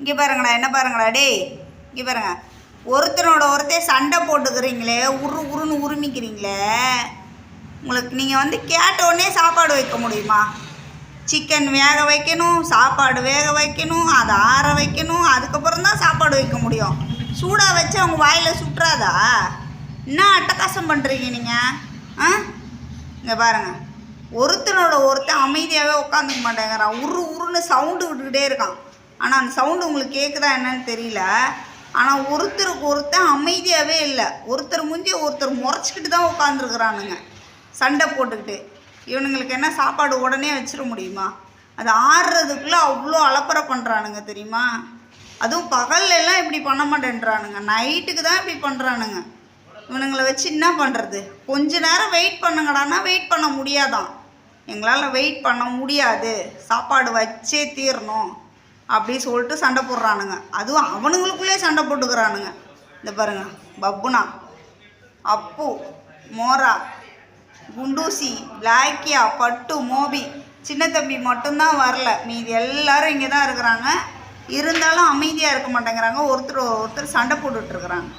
இங்கே பாருங்கடா என்ன பாருங்களா டேய் இங்கே பாருங்க. ஒருத்தனோட ஒருத்தர் சண்டை போட்டுக்கிறீங்களே உரு உருன்னு உருமிக்கிறீங்களே. உங்களுக்கு நீங்கள் வந்து கேட்டோடனே சாப்பாடு வைக்க முடியுமா? சிக்கன் வேக வைக்கணும் சாப்பாடு வேக வைக்கணும் அதை ஆற வைக்கணும் அதுக்கப்புறம் தான் சாப்பாடு வைக்க முடியும். சூடாக வச்சு அவங்க வாயில் சுட்டுறாதா என்ன அட்டகாசம் பண்ணுறீங்க நீங்கள் ஆ? இங்கே பாருங்கள் ஒருத்தனோட ஒருத்தன் அமைதியாகவே உட்காந்துக்க மாட்டேங்கிறான். உரு உருன்னு சவுண்டு விட்டுக்கிட்டே இருக்கான். ஆனால் அந்த சவுண்டு உங்களுக்கு கேட்குதா என்னன்னு தெரியல. ஆனால் ஒருத்தருக்கு ஒருத்தன் அமைதியாகவே இல்லை. ஒருத்தர் முந்தி ஒருத்தர் முறைச்சிக்கிட்டு தான் உட்காந்துருக்குறானுங்க சண்டை போட்டுக்கிட்டு. இவனுங்களுக்கு என்ன சாப்பாடு உடனே வச்சிட முடியுமா? அது ஆடுறதுக்குள்ளே அவ்வளோ அலப்பறை பண்ணுறானுங்க தெரியுமா? அதுவும் பகல்லெல்லாம் இப்படி பண்ண மாட்டேன்றானுங்க. நைட்டுக்கு தான் இப்படி பண்ணுறானுங்க இவனுங்களை வச்சு என்ன பண்ணுறது கொஞ்ச நேரம் வெயிட் பண்ணுங்கடான்னா வெயிட் பண்ண முடியாதான். எங்களால் வெயிட் பண்ண முடியாது. சாப்பாடு வச்சே தீரணும். அப்படி சொல்லிட்டு சண்டை போடுறானுங்க. அதுவும் அவனுங்களுக்குள்ளே சண்டை போட்டுக்கிறானுங்க. இந்த பாருங்க பப்புனா அப்பு மோரா குண்டூசி பிளாக்கியா பட்டு மோபி சின்ன தம்பி மட்டும்தான் வரல. மீதி எல்லாரும் இங்கே தான் இருக்கிறாங்க. இருந்தாலும் அமைதியாக இருக்க மாட்டேங்கிறாங்க. ஒருத்தர் ஒருத்தர் சண்டை போட்டுட்ருக்குறாங்க